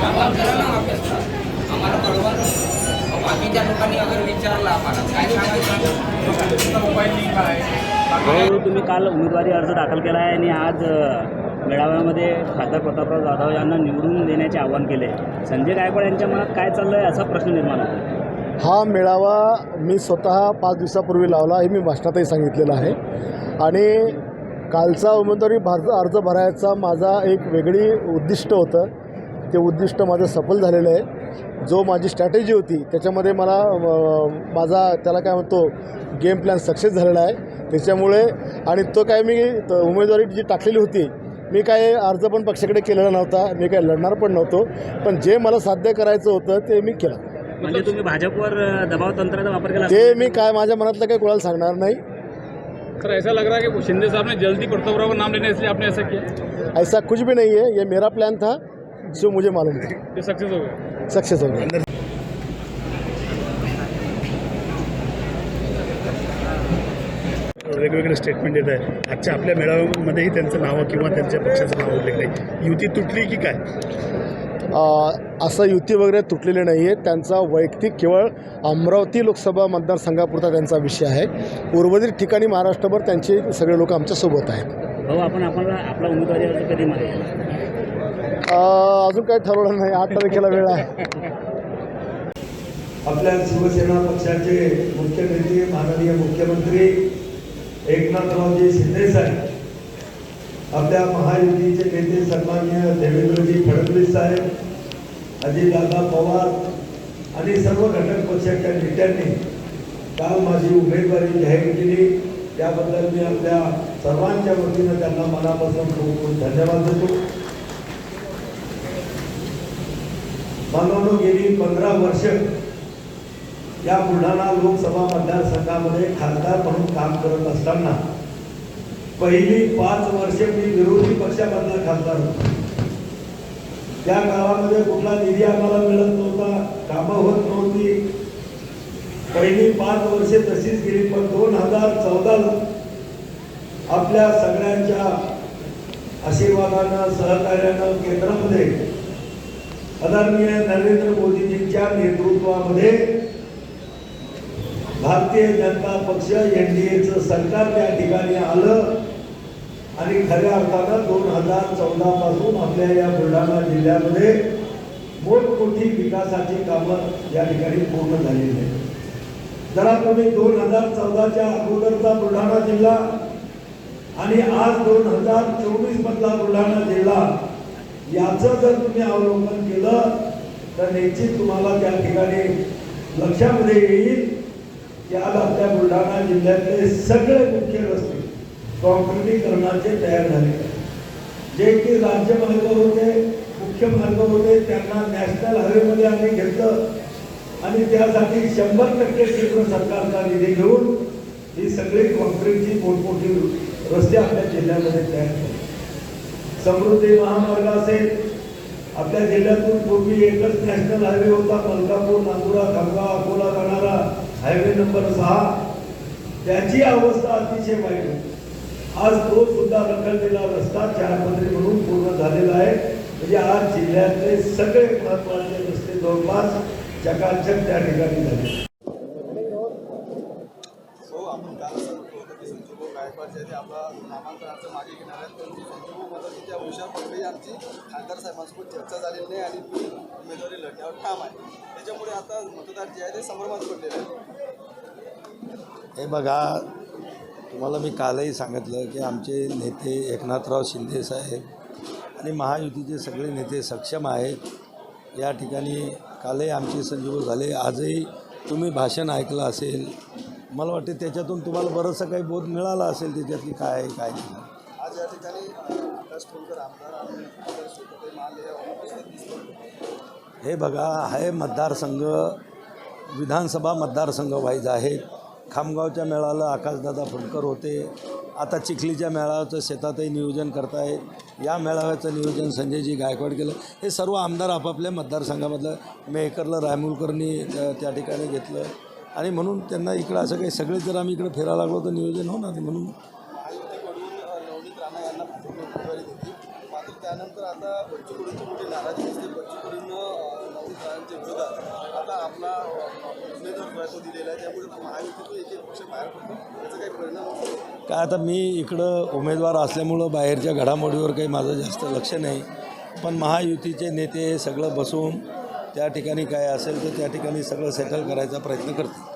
आम्हाला कळवा बाकीच्या लोकांनी अगर आम्हाला काय सांगायचं मोबाईल लिंक आहे तुम्ही काल उमेदवारी अर्ज दाखल केला आहे आणि आज मेळाव्यामध्ये खासदार प्रतापराव जाधव यांना निवडून देण्याचे आवाहन केले. संजय गायकवाड यांच्या मनात काय चाललं आहे असा प्रश्न निर्माण होतो हा मेळावा मी स्वतः पाच दिवसापूर्वी लावला हे मी भाषणातही सांगितलेलं आहे. आणि कालचा उमेदवारी भार अर्ज भरायचा माझा एक वेगळी उद्दिष्ट होतं. ते उद्दिष्ट माझं सफल झालेलं आहे. जो माझी स्ट्रॅटेजी होती त्याच्यामध्ये मला माझा त्याला काय म्हणतो गेम प्लॅन सक्सेस झालेला आहे. त्याच्यामुळे आणि तो काय मी त- उमेदवारी जी टाकलेली होती मी काय अर्ज पण पक्षाकडे केलेला नव्हता मी काय लढणार पण नव्हतो. पण जे मला साध्य करायचं होतं ते मी केलं. म्हणजे तुम्ही भाजपवर दबाव तंत्राचा वापर केला ते मी काय माझ्या मनातलं काही कोणाला सांगणार नाही. सर ऐसा लग रहा है कि शिंदे साहब ने जल्दी प्रतापराव नाम लेने इसलिए आपने ऐसा किया? ऐसा कुछ भी नहीं है ये मेरा प्लान था. जो मुझे मालूम था। ये सक्सेस हो गया। सक्सेस हो गया। वेगवेगळे स्टेटमेंट येत आहे आजच्या आपल्या मेळाव्यामध्येही त्यांचं नाव किंवा त्यांच्या पक्षाचं नाव उल्लेख नाही. युती तुटली की काय? अ, असं युती वगैरे तुटलेली नाही आहे त्यांचा वैयक्तिक केवळ अमरावती लोकसभा मतदारसंघापुरता त्यांचा विषय आहे. उर्वरित ठिकाणी महाराष्ट्रभर त्यांचे सगळे लोक आमच्यासोबत आहेत. भाऊ आपण आपला आपला उमेदवारी अर्ज कधी मागेल अजून काही ठरवलं नाही. आठ तारखेला वेळ आहे. आपल्या शिवसेना पक्षाचे मुख्य नेते माननीय मुख्यमंत्री एकनाथरावजी शिंदेसाहेब आपल्या महायुतीचे नेते सन्मान्य देवेंद्रजी फडणवीस साहेब अजितदादा पवार आणि सर्व घटक पक्षाच्या नेत्यांनी काल माझी उमेदवारी जाहीर केली. त्याबद्दल मी आपल्या सर्वांच्या वतीनं त्यांना मनापासून खूप खूप धन्यवाद देतो. बनवलो गेली पंधरा वर्ष. या बुलढाणा लोकसभा मतदारसंघामध्ये खासदार म्हणून काम करत असताना पहिली पाच वर्षे मी विरोधी पक्षामधला खासदार होतो. त्या काळामध्ये कुठला निधी आम्हाला मिळत नव्हता कामं होत नव्हती. पहिली पाच वर्षे तशीच गेली पण दोन हजार चौदाला आपल्या सगळ्यांच्या आशीर्वादानं सहकार्यानं केंद्रामध्ये आदरणीय नरेंद्र मोदीजींच्या नेतृत्वामध्ये भारतीय जनता पक्ष एन डी एचं सरकार त्या ठिकाणी आलं आणि खऱ्या अर्थानं दोन हजार चौदा पासून आपल्या या बुलढाणा जिल्ह्यामध्ये मोठमोठी विकासाची कामं या ठिकाणी पूर्ण झालेली आहेत. जरा तुम्ही दोन हजार चौदाच्या अगोदरचा बुलढाणा जिल्हा आणि आज दोन हजार चोवीस मधला बुलढाणा जिल्हा याचं जर तुम्ही अवलंबन केलं तर निश्चित तुम्हाला त्या ठिकाणी लक्षामध्ये येईल की आज आपल्या बुलढाणा जिल्ह्यातले सगळे मुख्य रस्ते कॉन्क्रिटीकरणाचे तयार झाले. जे की राज्य मार्ग होते मुख्य मार्ग होते त्यांना नॅशनल हायवेमध्ये आम्ही घेतलं. आणि त्यासाठी शंभर टक्के केंद्र सरकारचा निधी घेऊन ही सगळी कॉन्क्रीटची मोठमोठी रस्ते आपल्या जिल्ह्यामध्ये तयार झाली. समृद्धी महामार्ग असेल आपल्या जिल्ह्यातून पूर्वी एकच नॅशनल हायवे होता मलकापूर नांदुरा खामगाव अकोला जाणारा हायवे नंबर सहा. त्याची अवस्था अतिशय वाईट होती. आज तो सुद्धा रखडलेला रस्ता चार मंत्री म्हणून पूर्ण झालेला आहे. म्हणजे आज जिल्ह्यातले सगळे महत्त्वाचे रस्ते जवळपास चकाचक त्या ठिकाणी झाले. हो गायकवाड जे आहे ते आपला नामांतर मागे घेणार आहेत त्यांची संजूभाऊ म्हणतात उषा पडवे यांची खासदार साहेबांसोबत चर्चा झालेली नाही आणि ती उमेदवारी लढण्यावर ठाम आहे. त्याच्यामुळे आता मतदार जे आहे ते संभ्रमात पडलेले आहेत. हे बघा तुम्हाला मी कालही सांगितलं की आमचे नेते एकनाथराव शिंदे साहेब आणि महायुतीचे सगळे नेते सक्षम आहेत. या ठिकाणी कालही आमचे संजीव झाले. आजही तुम्ही भाषण ऐकलं असेल मला वाटते त्याच्यातून तुम्हाला बरंचसं काही बोध मिळाला असेल त्याच्यात की काय आहे काय नाही. आज या ठिकाणी हे हे बघा हे मतदारसंघ विधानसभा मतदारसंघ वाईज आहेत खामगावच्या मेळाला आकाशदादा फुंडकर होते. आता चिखलीच्या मेळाव्याचं शेतातही नियोजन करताय. या मेळाव्याचं नियोजन संजयजी गायकवाड केलं. हे सर्व आमदार आपापल्या मतदारसंघामधलं मेहकरला रायमुलकरनी त्या ठिकाणी घेतलं. आणि म्हणून त्यांना इकडं असं काही सगळे जर आम्ही इकडं फिरायला लागलो तर नियोजन होणार म्हणून त्यानंतर आता मोठी नाराजी राणांच्या विरोधात आता आपला उमेदवार तो दिलेला आहे त्यामुळे महायुतीतून एक एक पक्ष बाहेर पडतो त्याचा काही परिणाम होतो काय आता मी इकडं उमेदवार असल्यामुळं बाहेरच्या घडामोडीवर काही माझं जास्त लक्ष नाही. पण महायुतीचे नेते सगळं बसून त्या ठिकाणी काय असेल तर त्या ठिकाणी सगळं सेटल करायचा प्रयत्न करते.